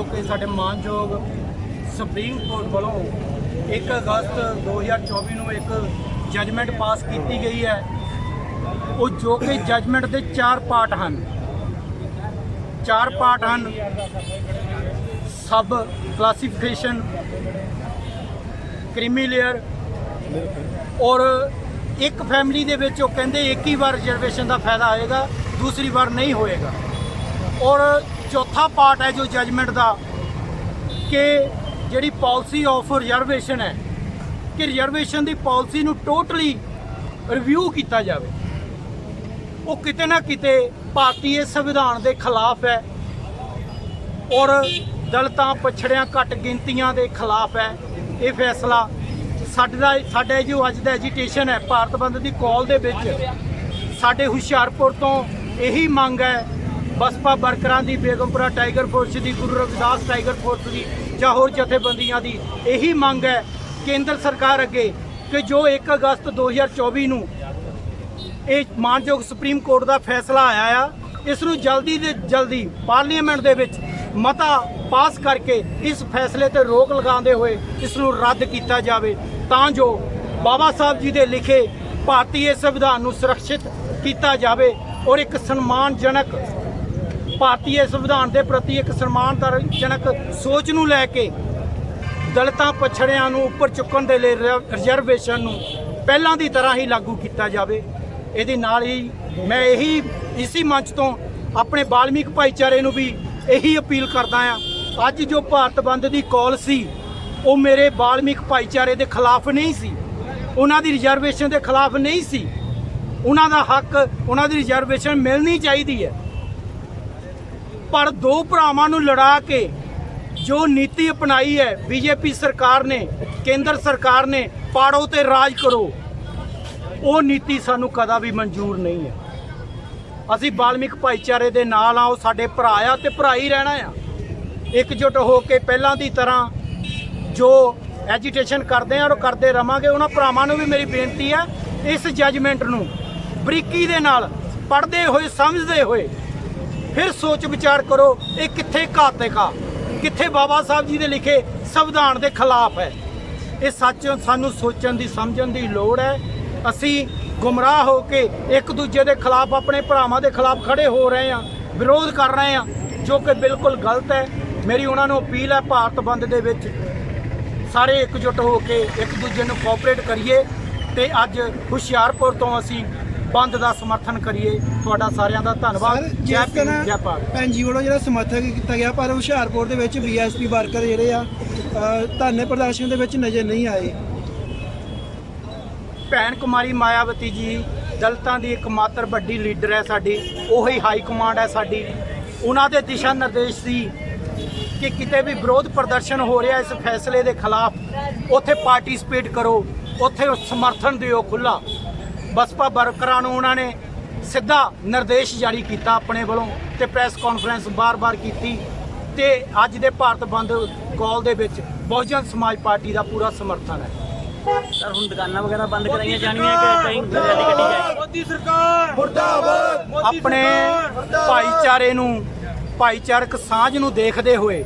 ਜੋ ਕਿ ਸਾਡੇ ਮਾਨਯੋਗ ਸੁਪਰੀਮ ਕੋਰਟ ਵੱਲੋਂ 1 ਅਗਸਤ 2024 ਨੂੰ ਇੱਕ ਜੱਜਮੈਂਟ ਪਾਸ ਕੀਤੀ ਗਈ ਹੈ। ਉਹ ਜੋ ਕਿ ਜੱਜਮੈਂਟ ਦੇ ਚਾਰ ਪਾਰਟ ਹਨ। ਚਾਰ ਪਾਰਟ ਹਨ। ਸਬ ਕਲਾਸੀਫਿਕੇਸ਼ਨ, ਕ੍ਰੀਮੀ ਲੇਅਰ ਔਰ ਇੱਕ ਫੈਮਿਲੀ ਦੇ ਵਿੱਚ ਉਹ ਕਹਿੰਦੇ ਇੱਕ ਹੀ ਵਾਰ ਰਿਜ਼ਰਵੇਸ਼ਨ ਦਾ ਫਾਇਦਾ ਆਏਗਾ ਦੂਸਰੀ ਵਾਰ ਨਹੀਂ ਹੋਏਗਾ। ਔਰ ਚੌਥਾ ਪਾਰਟ ਹੈ ਜੋ ਜਜਮੈਂਟ ਦਾ, ਕਿ ਜਿਹੜੀ ਪਾਲਿਸੀ ਆਫ ਰਿਜ਼ਰਵੇਸ਼ਨ ਹੈ, ਕਿ ਰਿਜ਼ਰਵੇਸ਼ਨ ਦੀ ਪਾਲਿਸੀ ਨੂੰ ਟੋਟਲੀ ਰਿਵਿਊ ਕੀਤਾ ਜਾਵੇ। ਉਹ ਕਿਤੇ ਨਾ ਕਿਤੇ ਭਾਰਤੀ ਸੰਵਿਧਾਨ ਦੇ ਖਿਲਾਫ ਹੈ ਔਰ ਦਲਤਾਂ ਪਛੜਿਆਂ ਘੱਟ ਗਿਣਤੀਆਂ ਦੇ ਖਿਲਾਫ ਹੈ। ਇਹ ਫੈਸਲਾ ਸਾਡਾ, ਸਾਡੇ ਜੋ ਅੱਜ ਦਾ ਐਜੀਟੇਸ਼ਨ ਹੈ, ਭਾਰਤ ਬੰਦ ਦੀ ਕਾਲ ਦੇ ਵਿੱਚ ਸਾਡੇ ਹੁਸ਼ਿਆਰਪੁਰ ਤੋਂ ਇਹੀ ਮੰਗ ਹੈ ਬਸਪਾ ਵਰਕਰਾਂ ਦੀ, ਬੇਗਮਪੁਰਾ ਟਾਈਗਰ ਫੋਰਸ ਦੀ, ਗੁਰੂ ਰਵਿਦਾਸ ਟਾਈਗਰ ਫੋਰਸ ਦੀ ਜਾਂ ਹੋਰ ਜਥੇਬੰਦੀਆਂ ਦੀ ਇਹੀ ਮੰਗ ਹੈ ਕੇਂਦਰ ਸਰਕਾਰ ਅੱਗੇ ਕਿ ਜੋ 1 ਅਗਸਤ 2024 ਨੂੰ ਇਹ ਮਾਨਯੋਗ ਸੁਪਰੀਮ ਕੋਰਟ ਦਾ ਫੈਸਲਾ ਆਇਆ ਆ, ਇਸ ਨੂੰ ਜਲਦੀ ਦੇ ਜਲਦੀ ਪਾਰਲੀਮੈਂਟ ਦੇ ਵਿੱਚ ਮਤਾ ਪਾਸ ਕਰਕੇ ਇਸ ਫੈਸਲੇ ਤੇ ਰੋਕ ਲਗਾਉਂਦੇ ਹੋਏ ਇਸ ਨੂੰ ਰੱਦ ਕੀਤਾ ਜਾਵੇ, ਤਾਂ ਜੋ ਬਾਬਾ ਸਾਹਿਬ ਜੀ ਦੇ ਲਿਖੇ ਭਾਰਤੀ ਸੰਵਿਧਾਨ ਨੂੰ ਸੁਰੱਖਿਅਤ ਕੀਤਾ ਜਾਵੇ ਔਰ ਇੱਕ ਸਨਮਾਨਜਨਕ ਭਾਰਤੀ ਸੰਵਿਧਾਨ ਦੇ ਪ੍ਰਤੀ ਇੱਕ ਸਨਮਾਨਜਨਕ ਸੋਚ ਨੂੰ ਲੈ ਕੇ ਦਲਿਤਾਂ ਪਛੜਿਆਂ ਨੂੰ ਉੱਪਰ ਚੁੱਕਣ ਦੇ ਲਈ ਰਿਜ਼ਰਵੇਸ਼ਨ ਨੂੰ ਪਹਿਲਾਂ ਦੀ ਤਰ੍ਹਾਂ ਹੀ ਲਾਗੂ ਕੀਤਾ ਜਾਵੇ। ਇਹਦੇ ਨਾਲ ਹੀ ਮੈਂ ਇਹੀ, ਇਸੀ ਮੰਚ ਤੋਂ ਆਪਣੇ ਬਾਲਮੀਕ ਭਾਈਚਾਰੇ ਨੂੰ ਵੀ ਇਹੀ ਅਪੀਲ ਕਰਦਾ ਆ ਅੱਜ ਜੋ ਭਾਰਤ ਬੰਦ ਦੀ ਕਾਲ ਸੀ, ਉਹ ਮੇਰੇ ਬਾਲਮੀਕ ਭਾਈਚਾਰੇ ਦੇ ਖਿਲਾਫ ਨਹੀਂ ਸੀ। ਉਹਨਾਂ ਦੀ ਰਿਜ਼ਰਵੇਸ਼ਨ ਦੇ ਖਿਲਾਫ ਨਹੀਂ ਸੀ। ਉਹਨਾਂ ਦਾ ਹੱਕ, ਉਹਨਾਂ ਦੀ ਰਿਜ਼ਰਵੇਸ਼ਨ ਮਿਲਣੀ ਚਾਹੀਦੀ ਹੈ। ਪਰ ਦੋ ਭਰਾਵਾਂ ਨੂੰ ਲੜਾ ਕੇ ਜੋ ਨੀਤੀ ਅਪਣਾਈ ਹੈ, ਬੀਜੇਪੀ ਸਰਕਾਰ ਨੇ, ਕੇਂਦਰ ਸਰਕਾਰ ਨੇ, ਪਾੜੋ ਤੇ ਰਾਜ ਕਰੋ, ਉਹ ਨੀਤੀ ਸਾਨੂੰ ਕਦਾ ਵੀ ਮਨਜ਼ੂਰ ਨਹੀਂ ਹੈ। ਅਸੀਂ ਬਾਲਮਿਕ ਭਾਈਚਾਰੇ ਦੇ ਨਾਲ ਆ ਉਹ ਸਾਡੇ ਭਰਾ ਆ ਤੇ ਭਰਾ ਹੀ ਰਹਿਣਾ ਆ। ਇਕਜੁੱਟ ਹੋ ਕੇ ਪਹਿਲਾਂ ਦੀ ਤਰ੍ਹਾਂ ਜੋ ਐਜੀਟੇਸ਼ਨ ਕਰਦੇ ਆ ਔਰ ਕਰਦੇ ਰਵਾਂਗੇ, ਉਹਨਾਂ ਭਰਾਵਾਂ ਨੂੰ ਵੀ ਮੇਰੀ ਬੇਨਤੀ ਹੈ ਇਸ ਜੱਜਮੈਂਟ ਨੂੰ ਬਰੀਕੀ ਦੇ ਨਾਲ ਪੜ੍ਹਦੇ ਹੋਏ, ਸਮਝਦੇ ਹੋਏ ਫਿਰ ਸੋਚ ਵਿਚਾਰ ਕਰੋ, ਇਹ ਕਿੱਥੇ ਘਾਤਕਾ ਕਿੱਥੇ ਬਾਬਾ ਸਾਹਿਬ ਜੀ ਦੇ ਲਿਖੇ ਸੰਵਿਧਾਨ ਦੇ ਖਿਲਾਫ ਹੈ? ਇਹ ਸੱਚ ਸਾਨੂੰ ਸੋਚਣ ਦੀ, ਸਮਝਣ ਦੀ ਲੋੜ ਹੈ। ਅਸੀਂ ਗੁੰਮਰਾਹ ਹੋ ਕੇ ਇੱਕ ਦੂਜੇ ਦੇ ਖਿਲਾਫ, ਆਪਣੇ ਭਰਾਵਾਂ ਦੇ ਖਿਲਾਫ ਖੜੇ ਹੋ ਰਹੇ ਹਾਂ, ਵਿਰੋਧ ਕਰ ਰਹੇ ਹਾਂ, ਜੋ ਕਿ ਬਿਲਕੁਲ ਗਲਤ ਹੈ। ਮੇਰੀ ਉਹਨਾਂ ਨੂੰ ਅਪੀਲ ਹੈ, ਭਾਰਤ ਬੰਦ ਦੇ ਵਿੱਚ ਸਾਰੇ ਇਕਜੁੱਟ ਹੋ ਕੇ ਇੱਕ ਦੂਜੇ ਨੂੰ ਕੋਆਪਰੇਟ ਕਰੀਏ ਤੇ ਅੱਜ ਹੁਸ਼ਿਆਰਪੁਰ ਤੋਂ ਅਸੀਂ ਬੰਦ ਦਾ ਸਮਰਥਨ ਕਰੀਏ। ਤੁਹਾਡਾ ਸਾਰਿਆਂ ਦਾ ਧੰਨਵਾਦ। ਜੈ ਭੀਮ ਜੈ ਭਾਰਤ। ਭੈਣ ਜੀ ਵੱਲੋਂ ਜਿਹੜਾ ਸਮਰਥਨ ਕੀਤਾ ਗਿਆ ਪਰ ਹੁਸ਼ਿਆਰਪੁਰ ਦੇ ਵਿੱਚ ਬੀਐਸਪੀ ਵਰਕਰ ਜਿਹੜੇ ਆ ਧਰਨੇ ਪ੍ਰਦਰਸ਼ਨ ਦੇ ਵਿੱਚ ਨਜ਼ਰ ਨਹੀਂ ਆਏ। ਭੈਣ ਕੁਮਾਰੀ ਮਾਇਆਵਤੀ ਜੀ ਦਲਿਤਾਂ ਦੀ ਇੱਕਮਾਤਰ ਵੱਡੀ ਲੀਡਰ ਹੈ ਸਾਡੀ ਉਹੀ ਹਾਈ ਕਮਾਂਡ ਹੈ ਸਾਡੀ। ਉਹਨਾਂ ਦੇ ਦਿਸ਼ਾ ਨਿਰਦੇਸ਼ ਸੀ ਕਿ ਕਿਤੇ ਵੀ ਵਿਰੋਧ ਪ੍ਰਦਰਸ਼ਨ ਹੋ ਰਿਹਾ ਇਸ ਫੈਸਲੇ ਦੇ ਖਿਲਾਫ ਉੱਥੇ ਪਾਰਟਿਸਿਪੇਟ ਕਰੋ ਉੱਥੇ ਸਮਰਥਨ ਦਿਓ ਖੁੱਲਾ ਬਸਪਾ ਵਰਕਰਾਂ ਨੂੰ ਉਹਨਾਂ ਨੇ ਸਿੱਧਾ ਨਿਰਦੇਸ਼ ਜਾਰੀ ਕੀਤਾ ਆਪਣੇ ਵੱਲੋਂ ਤੇ ਪ੍ਰੈਸ ਕਾਨਫਰੰਸ ਬਾਰ-ਬਾਰ ਕੀਤੀ ਤੇ ਅੱਜ ਦੇ ਭਾਰਤ ਬੰਦ ਕਾਲ ਦੇ ਵਿੱਚ ਬਹੁਜਨ ਸਮਾਜ ਪਾਰਟੀ ਦਾ ਪੂਰਾ ਸਮਰਥਨ ਹੈ। ਸਰ ਹੁਣ ਦੁਕਾਨਾਂ ਵਗੈਰਾ ਬੰਦ ਕਰਾਈਆਂ ਜਾਣੀਆਂ ਕਿ ਕਈ ਕੱਢੀ ਜਾਏ ਮੋਦੀ ਸਰਕਾਰ ਮੁਰਦਾਬਾਦ ਆਪਣੇ ਭਾਈਚਾਰੇ ਨੂੰ ਭਾਈਚਾਰਕ ਸਾਂਝ ਨੂੰ ਦੇਖਦੇ ਹੋਏ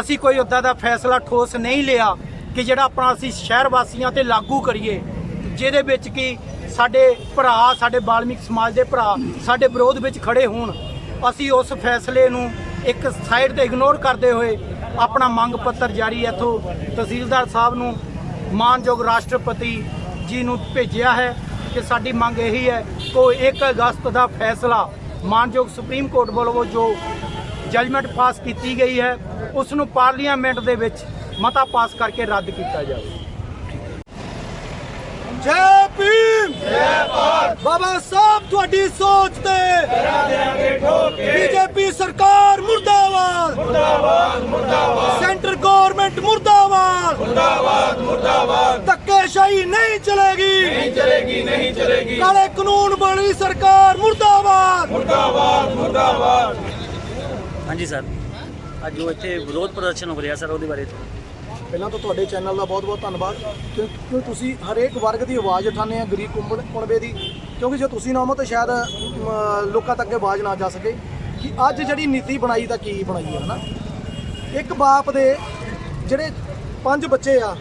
ਅਸੀਂ ਕੋਈ ਉੱਦਾਂ ਦਾ ਫੈਸਲਾ ਠੋਸ ਨਹੀਂ ਲਿਆ ਕਿ ਜਿਹੜਾ ਆਪਣਾ ਅਸੀਂ ਸ਼ਹਿਰ ਵਾਸੀਆਂ ਤੇ ਲਾਗੂ ਕਰੀਏ ਜਿਹਦੇ ਵਿੱਚ ਕਿ ਸਾਡੇ ਭਰਾ, ਸਾਡੇ ਬਾਲਮਿਕ ਸਮਾਜ ਦੇ ਭਰਾ, ਸਾਡੇ ਵਿਰੋਧ ਵਿੱਚ ਖੜੇ ਹੋਣ। ਅਸੀਂ ਉਸ ਫੈਸਲੇ ਨੂੰ ਇੱਕ ਸਾਈਡ ਤੇ ਇਗਨੋਰ ਕਰਦੇ ਹੋਏ ਆਪਣਾ ਮੰਗ ਪੱਤਰ ਜਾਰੀ ਇੱਥੋਂ ਤਹਿਸੀਲਦਾਰ ਸਾਹਿਬ ਨੂੰ, ਮਾਨਯੋਗ ਰਾਸ਼ਟਰਪਤੀ ਜੀ ਨੂੰ ਭੇਜਿਆ ਹੈ ਕਿ ਸਾਡੀ ਮੰਗ ਇਹੀ ਹੈ ਕਿ 1 ਅਗਸਤ ਦਾ ਫੈਸਲਾ ਮਾਨਯੋਗ ਸੁਪਰੀਮ ਕੋਰਟ ਵੱਲੋਂ ਜੋ ਜਜਮੈਂਟ ਪਾਸ ਕੀਤੀ ਗਈ ਹੈ, ਉਸ ਨੂੰ ਪਾਰਲੀਮੈਂਟ ਦੇ ਵਿੱਚ ਮਤਾ ਪਾਸ ਕਰਕੇ ਰੱਦ ਕੀਤਾ ਜਾਵੇ। ਜੈ ਭੀਮ! ਬਾਬਾ ਸਾਹਿਬ, ਤੁਹਾਡੀ ਸੋਚ ਤੇ ਕਰਾ ਦੇਾਂਗੇ ਠੋਕ ਬੀਜੇਪੀ ਸਰਕਾਰ ਮੁਰਦਾਬਾਦ। ਮੁਰਦਾਬਾਦ ਮੁਰਦਾਬਾਦ ਸੈਂਟਰ ਗਵਰਨਮੈਂਟ ਮੁਰਦਾਬਾਦ। ਮੁਰਦਾਬਾਦ ਮੁਰਦਾਬਾਦ ਧੱਕੇਸ਼ਾਹੀ ਨਹੀਂ ਚਲੇਗੀ। ਨਹੀਂ ਚਲੇਗੀ ਨਹੀਂ ਚਲੇਗੀ ਕਾਲੇ ਕਾਨੂੰਨ ਵਾਲੀ ਸਰਕਾਰ ਮੁਰਦਾਬਾਦ। ਹਾਂਜੀ ਸਰ, ਅੱਜ ਜੋ ਇੱਥੇ ਵਿਰੋਧ ਪ੍ਰਦਰਸ਼ਨ ਹੋ ਰਿਹਾ ਸਰ ਉਹਦੇ ਬਾਰੇ। ਪਹਿਲਾਂ ਤਾਂ ਤੁਹਾਡੇ ਚੈਨਲ ਦਾ ਬਹੁਤ-ਬਹੁਤ ਧੰਨਵਾਦ। ਕਿਉਂ- ਕਿਉਂ ਤੁਸੀਂ ਹਰੇਕ ਵਰਗ ਦੀ ਆਵਾਜ਼ ਉਠਾਉਂਦੇ ਆ, ਗਰੀਬ ਕੁੰਬੜ ਕੁਣਬੇ ਦੀ। ਕਿਉਂਕਿ ਜੇ ਤੁਸੀਂ ਨਾ ਹੋ ਤਾਂ ਸ਼ਾਇਦ ਲੋਕਾਂ ਤੱਕ ਆਵਾਜ਼ ਨਾ ਜਾ ਸਕੇ ਕਿ ਅੱਜ ਜਿਹੜੀ ਨੀਤੀ ਬਣਾਈ ਤਾਂ ਕੀ ਬਣਾਈ ਹੈ, ਹਨਾ? ਇੱਕ ਬਾਪ ਦੇ ਜਿਹੜੇ ਪੰਜ ਬੱਚੇ ਆ,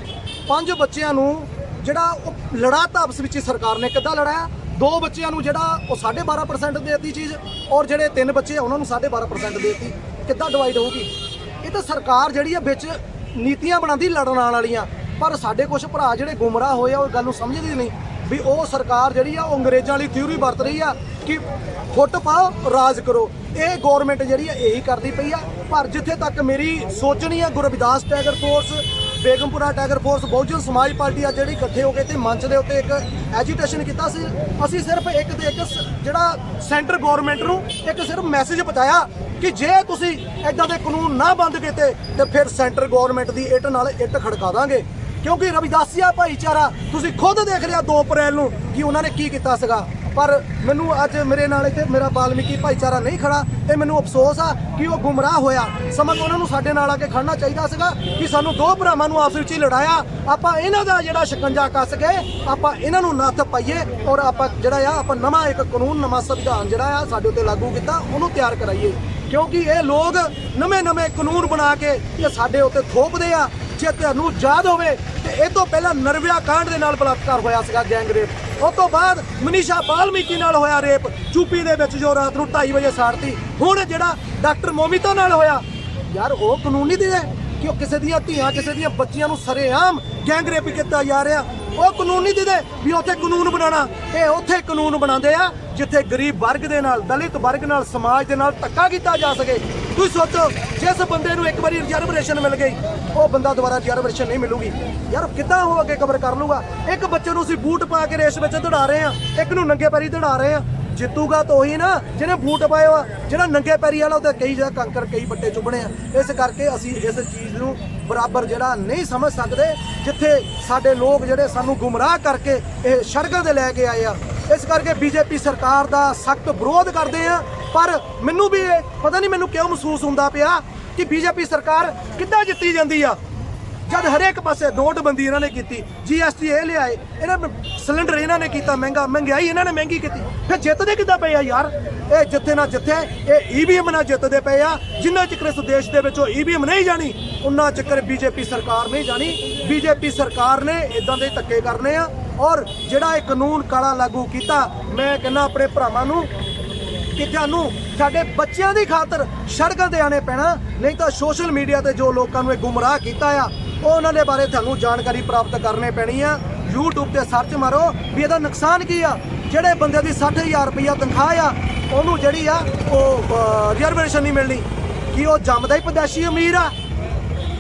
ਪੰਜ ਬੱਚਿਆਂ ਨੂੰ ਜਿਹੜਾ ਉਹ ਲੜਾ ਤਾਂ ਆਪਸ ਵਿੱਚ ਹੀ ਸਰਕਾਰ ਨੇ ਕਿੱਦਾਂ ਲੜਾਇਆ, ਦੋ ਬੱਚਿਆਂ ਨੂੰ ਜਿਹੜਾ ਉਹ 12.5% ਦੇਤੀ ਚੀਜ਼ ਔਰ ਜਿਹੜੇ ਤਿੰਨ ਬੱਚੇ ਆ, ਉਹਨਾਂ ਨੂੰ 12.5% ਦੇਤੀ। ਕਿੱਦਾਂ ਡਿਵਾਈਡ ਹੋਊਗੀ? ਇਹ ਤਾਂ ਸਰਕਾਰ ਜਿਹੜੀ ਆ ਵਿੱਚ ਨੀਤੀਆਂ ਬਣਾਉਂਦੀ ਲੜਨ ਆਉਣ ਵਾਲੀਆਂ। ਪਰ ਸਾਡੇ ਕੁਝ ਭਰਾ ਜਿਹੜੇ ਗੁੰਮਰਾਹ ਹੋਏ ਆ, ਉਹ ਗੱਲ ਨੂੰ ਸਮਝਦੇ ਨਹੀਂ ਵੀ ਉਹ ਸਰਕਾਰ ਜਿਹੜੀ ਆ, ਉਹ ਅੰਗਰੇਜ਼ਾਂ ਵਾਲੀ ਥਿਊਰੀ ਵਰਤ ਰਹੀ ਆ ਕਿ ਫੁੱਟ ਪਾਓ, ਰਾਜ ਕਰੋ। ਇਹ ਗਵਰਨਮੈਂਟ ਜਿਹੜੀ ਆ, ਇਹੀ ਕਰਦੀ ਪਈ ਆ। ਪਰ ਜਿੱਥੇ ਤੱਕ ਮੇਰੀ ਸੋਚਣੀ ਆ Guru Ravidas tiger force, Begampura tiger force, Bahujan Samaj party ਆ ਜਿਹੜੀ ਇਕੱਠੇ ਹੋ ਕੇ ਤੇ ਮੰਚ ਦੇ ਉੱਤੇ ਇੱਕ ਐਜੀਟੇਸ਼ਨ ਕੀਤਾ ਸੀ। ਅਸੀਂ ਸਿਰਫ ਇੱਕ ਤੇ ਇੱਕ ਜਿਹੜਾ ਸੈਂਟਰ ਗਵਰਨਮੈਂਟ ਨੂੰ ਇੱਕ ਸਿਰਫ ਮੈਸੇਜ ਪਹੁੰਚਾਇਆ ਕਿ ਜੇ ਤੁਸੀਂ ਐਦਾਂ ਦੇ ਕਾਨੂੰਨ ਨਾ ਬੰਦ ਕੀਤੇ ਤੇ ਫਿਰ ਸੈਂਟਰ ਗਵਰਨਮੈਂਟ ਦੀ ਇੱਟ ਨਾਲ ਇੱਟ ਖੜਕਾ ਦਾਂਗੇ। ਕਿਉਂਕਿ ਰਵਿਦਾਸੀਆ ਭਾਈਚਾਰਾ, ਤੁਸੀਂ ਖੁਦ ਦੇਖ ਲਿਆ 2 ਅਪ੍ਰੈਲ ਨੂੰ ਕਿ ਉਹਨਾਂ ਨੇ ਕੀ ਕੀਤਾ ਸੀਗਾ। ਪਰ ਮੈਨੂੰ ਅੱਜ ਮੇਰੇ ਨਾਲ ਇੱਥੇ ਮੇਰਾ ਬਾਲਮੀਕੀ ਭਾਈਚਾਰਾ ਨਹੀਂ ਖੜਾ ਇਹ ਮੈਨੂੰ ਅਫਸੋਸ ਆ ਕਿ ਉਹ ਗੁੰਮਰਾਹ ਹੋਇਆ। ਸਮਝ ਉਹਨਾਂ ਨੂੰ ਸਾਡੇ ਨਾਲ ਆ ਕੇ ਖੜਨਾ ਚਾਹੀਦਾ ਸੀਗਾ ਕਿ ਸਾਨੂੰ ਦੋ ਭਰਾਵਾਂ ਨੂੰ ਆਪਸ ਵਿੱਚ ਹੀ ਲੜਾਇਆ। ਆਪਾਂ ਇਹਨਾਂ ਦਾ ਜਿਹੜਾ ਸ਼ਿਕੰਜਾ ਕੱਸ ਕੇ ਆਪਾਂ ਇਹਨਾਂ ਨੂੰ ਨੱਥ ਪਾਈਏ ਔਰ ਆਪਾਂ ਜਿਹੜਾ ਆ, ਆਪਾਂ ਨਵਾਂ ਇੱਕ ਕਾਨੂੰਨ, ਨਵਾਂ ਸੰਵਿਧਾਨ ਜਿਹੜਾ ਆ ਸਾਡੇ ਉੱਤੇ ਲਾਗੂ ਕੀਤਾ, ਉਹਨੂੰ ਤਿਆਰ ਕਰਾਈਏ। ਕਿਉਂਕਿ ਇਹ ਲੋਕ ਨਵੇਂ-ਨਵੇਂ ਕਾਨੂੰਨ ਬਣਾ ਕੇ ਇਹ ਸਾਡੇ ਉੱਤੇ ਥੋਪਦੇ ਆ। ਜੇ ਤੁਹਾਨੂੰ ਯਾਦ ਹੋਵੇ ਤੇ ਇਹ ਤੋਂ ਪਹਿਲਾਂ ਨਰਵਿਆ ਕਾਂਡ ਦੇ ਨਾਲ ਬਲਾਤਕਾਰ ਹੋਇਆ ਸੀਗਾ ਗੈਂਗ ਰੇਪ। ਉਸ ਤੋਂ ਬਾਅਦ ਮਨੀਸ਼ਾ ਬਾਲਮੀਕੀ ਨਾਲ ਹੋਇਆ ਰੇਪ। ਚੂਪੀ ਦੇ ਵਿੱਚ ਜੋ ਰਾਤ ਨੂੰ 2:30 ਵਜੇ ਸਾੜਤੀ। ਹੁਣ ਜਿਹੜਾ ਡਾਕਟਰ ਮੋਮਿਤਾ ਨਾਲ ਹੋਇਆ, ਯਾਰ ਉਹ ਕਾਨੂੰਨੀ ਦੀ ਹੈ ਕਿ ਉਹ ਕਿਸੇ ਦੀਆਂ ਧੀਆਂ, ਕਿਸੇ ਦੀਆਂ ਬੱਚੀਆਂ ਨੂੰ ਸਰੇਆਮ ਗੈਂਗ ਰੇਪ ਕੀਤਾ ਜਾ ਰਿਹਾ। ਉਹ ਕਾਨੂੰਨੀ ਦੀ ਦੇ ਵੀ ਉੱਥੇ ਕਾਨੂੰਨ ਬਣਾਉਣਾ। ਇਹ ਉੱਥੇ ਕਾਨੂੰਨ ਬਣਾਉਂਦੇ ਆ। ਜਿੱਥੇ ਗਰੀਬ ਵਰਗ ਦੇ ਨਾਲ, ਦਲਿਤ ਵਰਗ ਨਾਲ, ਸਮਾਜ ਦੇ ਨਾਲ ਧੱਕਾ ਕੀਤਾ ਜਾ ਸਕੇ। ਤੁਸੀਂ ਸੋਚੋ, ਜਿਸ ਬੰਦੇ ਨੂੰ ਇੱਕ ਵਾਰੀ ਰਿਜ਼ਰਵੇਸ਼ਨ ਮਿਲ ਗਈ, ਉਹ ਬੰਦਾ ਦੁਬਾਰਾ ਰਿਜ਼ਰਵੇਸ਼ਨ ਨਹੀਂ ਮਿਲੂਗੀ। ਯਾਰ ਕਿੱਦਾਂ ਉਹ ਅੱਗੇ ਕਵਰ ਕਰ ਲੂਗਾ ਇੱਕ ਬੱਚੇ ਨੂੰ ਅਸੀਂ ਬੂਟ ਪਾ ਕੇ ਰੇਸ ਵਿੱਚ ਦੌੜਾ ਰਹੇ ਆ ਇੱਕ ਨੂੰ ਨੰਗੇ ਪੈਰੀ ਦੌੜਾ ਰਹੇ ਆ ਜਿੱਤੂਗਾ ਤਾਂ ਉਹੀ ਨਾ, ਜਿਹਨੇ ਬੂਟ ਪਾਏ ਆ ਜਿਹੜਾ ਨੰਗੇ ਪੈਰੀ ਵਾਲਾ ਉਹਦੇ ਕਈ ਜਗ੍ਹਾ ਕੰਕਰ, ਕਈ ਬੱਟੇ ਚੁੱਭਣੇ ਆ। ਇਸ ਕਰਕੇ ਅਸੀਂ ਇਸ ਚੀਜ਼ ਨੂੰ ਬਰਾਬਰ ਜਿਹੜਾ ਨਹੀਂ ਸਮਝ ਸਕਦੇ, ਜਿੱਥੇ ਸਾਡੇ ਲੋਕ ਜਿਹੜੇ ਸਾਨੂੰ ਗੁੰਮਰਾਹ ਕਰਕੇ ਇਹ ਸੜਕਾਂ ਤੇ ਲੈ ਕੇ ਆਏ ਆ। ਇਸ ਕਰਕੇ ਬੀਜੇਪੀ ਸਰਕਾਰ ਦਾ ਸਖਤ ਵਿਰੋਧ ਕਰਦੇ ਆ। ਪਰ ਮੈਨੂੰ ਵੀ ਪਤਾ ਨਹੀਂ ਮੈਨੂੰ ਕਿਉਂ ਮਹਿਸੂਸ ਹੁੰਦਾ ਪਿਆ ਕਿ ਬੀਜੇਪੀ ਸਰਕਾਰ ਕਿੱਦਾਂ ਜਿੱਤੀ ਜਾਂਦੀ ਆ। ਜਦ ਹਰੇਕ ਪਾਸੇ ਨੋਟਬੰਦੀ ਇਹਨਾਂ ਨੇ ਕੀਤੀ ਜੀਐਸਟੀ ਇਹ ਲਿਆਏ, ਇਹਨਾਂ ਸਿਲੰਡਰ ਇਹਨਾਂ ਨੇ ਕੀਤਾ ਮਹਿੰਗਾ, ਮਹਿੰਗਾਈ ਇਹਨਾਂ ਨੇ ਮਹਿੰਗੀ ਕੀਤੀ। ਫਿਰ ਜਿੱਤਦੇ ਕਿੱਦਾਂ ਪਏ ਆ ਯਾਰ? ਇਹ ਜਿੱਥੇ ਨਾ ਜਿੱਥੇ ਇਹ ਈਵੀਐਮ ਨਾਲ ਜਿੱਤਦੇ ਪਏ ਆ। ਜਿੰਨਾ ਚਿਰ ਇਸ ਦੇਸ਼ ਦੇ ਵਿੱਚੋਂ ਈਵੀਐਮ ਨਹੀਂ ਜਾਣੀ ਉਹਨਾਂ ਚਿਰ ਬੀਜੇਪੀ ਸਰਕਾਰ ਨਹੀਂ ਜਾਣੀ। ਬੀਜੇਪੀ ਸਰਕਾਰ ਨੇ ਇਦਾਂ ਦੇ ਧੱਕੇ ਕਰਨੇ ਆ। ਔਰ ਜਿਹੜਾ ਇਹ ਕਾਨੂੰਨ ਕਾਲਾ ਲਾਗੂ ਕੀਤਾ, ਮੈਂ ਕਹਿੰਦਾ ਆਪਣੇ ਭਰਾਵਾਂ ਨੂੰ ਕਿ ਤੁਹਾਨੂੰ ਸਾਡੇ ਬੱਚਿਆਂ ਦੀ ਖਾਤਰ ਸੜਕਾਂ ਤੇ ਆਣੇ ਪੈਣਾ, ਨਹੀਂ ਤਾਂ ਸੋਸ਼ਲ ਮੀਡੀਆ ਤੇ ਜੋ ਲੋਕਾਂ ਨੂੰ ਇਹ ਗੁੰਮਰਾਹ ਕੀਤਾ ਆ, ਉਹ ਉਹਨਾਂ ਦੇ ਬਾਰੇ ਤੁਹਾਨੂੰ ਜਾਣਕਾਰੀ ਪ੍ਰਾਪਤ ਕਰਨੇ ਪੈਣੀ ਆ। YouTube ਤੇ ਸਰਚ ਮਾਰੋ ਵੀ ਇਹਦਾ ਨੁਕਸਾਨ ਕੀ ਆ। ਜਿਹੜੇ ਬੰਦੇ ਦੀ 60000 ਰੁਪਇਆ ਤਨਖਾਹ ਆ, ਉਹਨੂੰ ਜਿਹੜੀ ਆ, ਉਹ ਰਿਜ਼ਰਵੇਸ਼ਨ ਨਹੀਂ ਮਿਲਣੀ। ਕਿ ਉਹ ਜੰਮਦਾ ਹੀ ਪਦੈਸ਼ੀ ਅਮੀਰ ਆ?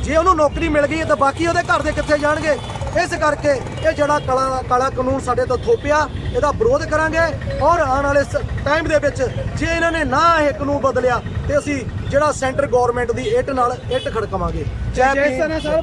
ਜੇ ਉਹਨੂੰ ਨੌਕਰੀ ਮਿਲ ਗਈ, ਤਾਂ ਬਾਕੀ ਉਹਦੇ ਘਰ ਦੇ ਕਿੱਥੇ ਜਾਣਗੇ? ਇਸ ਕਰਕੇ ਇਹ ਜਿਹੜਾ ਕਾਲਾ ਕਾਲਾ ਕਾਨੂੰਨ ਸਾਡੇ ਤੋਂ ਥੋਪਿਆ ਇਹਦਾ ਵਿਰੋਧ ਕਰਾਂਗੇ ਔਰ ਆਉਣ ਵਾਲੇ ਟਾਈਮ ਦੇ ਵਿੱਚ ਜੇ ਇਹਨਾਂ ਨੇ ਨਾ ਇਹ ਕਾਨੂੰਨ ਬਦਲਿਆ ਤੇ ਅਸੀਂ ਜਿਹੜਾ ਸੈਂਟਰ ਗਵਰਨਮੈਂਟ ਦੀ ਇੱਟ ਨਾਲ ਇੱਟ ਖੜਕਾਵਾਂਗੇ। ਜੈ ਭੀਮ। ਸਰ